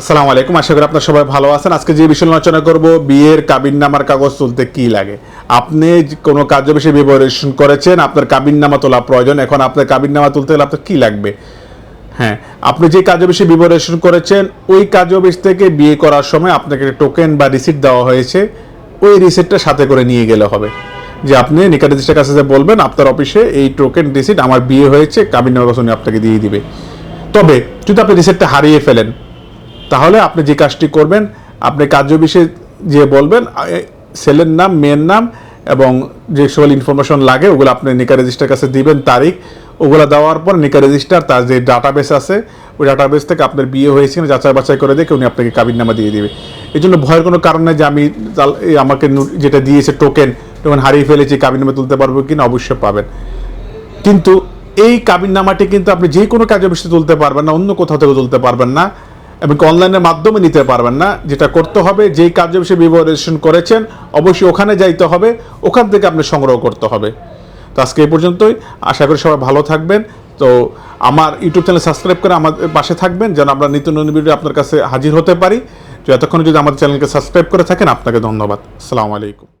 আসসালামু আলাইকুম, আশা করি আপনার সবাই ভালো আছেন। আজকে যে বিষয়ে আলোচনা করব, বিয়ের কাবিন নামার কাগজ তুলতে কি লাগে? আপনি কোনো কার্য বিষয়ে বিবরেশন করেছেন, আপনার কাবিন নামা তোলা প্রয়োজন। এখন আপনার কাবিন নামা তুলতে হলে আপনার কি লাগবে? হ্যাঁ আপনি যে কার্য বিষয়ে বিবরেশন করেছেন, ওই কার্য অফিস থেকে বিয়ে করার সময় আপনাকে টোকেন বা রিসিপ্ট দেওয়া হয়েছে। ওই রিসিটটা সাথে করে নিয়ে গেলে হবে। যে আপনি নিকা রেজিস্ট্রার কাছে যে বলবেন, আপনার অফিসে এই টোকেন রিসিট আমার বিয়ে হয়েছে কাবিন নামার কাগজ উনি আপনাকে দিয়ে দিবে। তবে যদি আপনি রিসিপ্টটা হারিয়ে ফেলেন তাহলে আপনি যে কাজটি করবেন, আপনি কার্য বিষয়ে যে বলবেন ছেলের নাম মেয়ের নাম এবং যে সকল ইনফরমেশন লাগে, ওগুলো আপনি নিকা রেজিস্টার কাছে দিবেন তারিখ। ওগুলো দেওয়ার পর নিকা রেজিস্টার তার যে ডাটাবেস আছে, ওই ডাটাবেস থেকে আপনার বিয়ে হয়েছে কিনা যাচাই বাছাই করে দেখে উনি আপনাকে কাবিন নামা দিয়ে দিবে। এই জন্য ভয়ের কোনো কারণ নেই যে আমি আমাকে নু- যেটা দিয়েছে টোকেন টোকেন হারিয়ে ফেলেছি, কাবিন নামা তুলতে পারব কিনা, অবশ্যই পাবেন। কিন্তু এই কাবিননামাটি কিন্তু আপনি যে কোনো কাজে বিষয়ে তুলতে পারবেন না, অন্য কোথাও থেকে তুলতে পারবেন না। এবং অনলাইনের মাধ্যমে নিতে পারবেন না। যেটা করতে হবে, যেই কার্য বিষয়ে বিবরেশন করেছেন, অবশ্যই ওখানে যাইতে হবে। ওখান থেকে আপনি সংগ্রহ করতে হবে। তো আজকে এই পর্যন্তই। আশা করি সবাই ভালো থাকবেন। তো আমার ইউটিউব চ্যানেল সাবস্ক্রাইব করে আমাদের পাশে থাকবেন, যেন আমরা নিত্য নতুন ভিডিও আপনার কাছে হাজির হতে পারি। তো এতক্ষণ যদি আমাদের চ্যানেলকে সাবস্ক্রাইব করে থাকেন, আপনাকে ধন্যবাদ। আসসালামু আলাইকুম।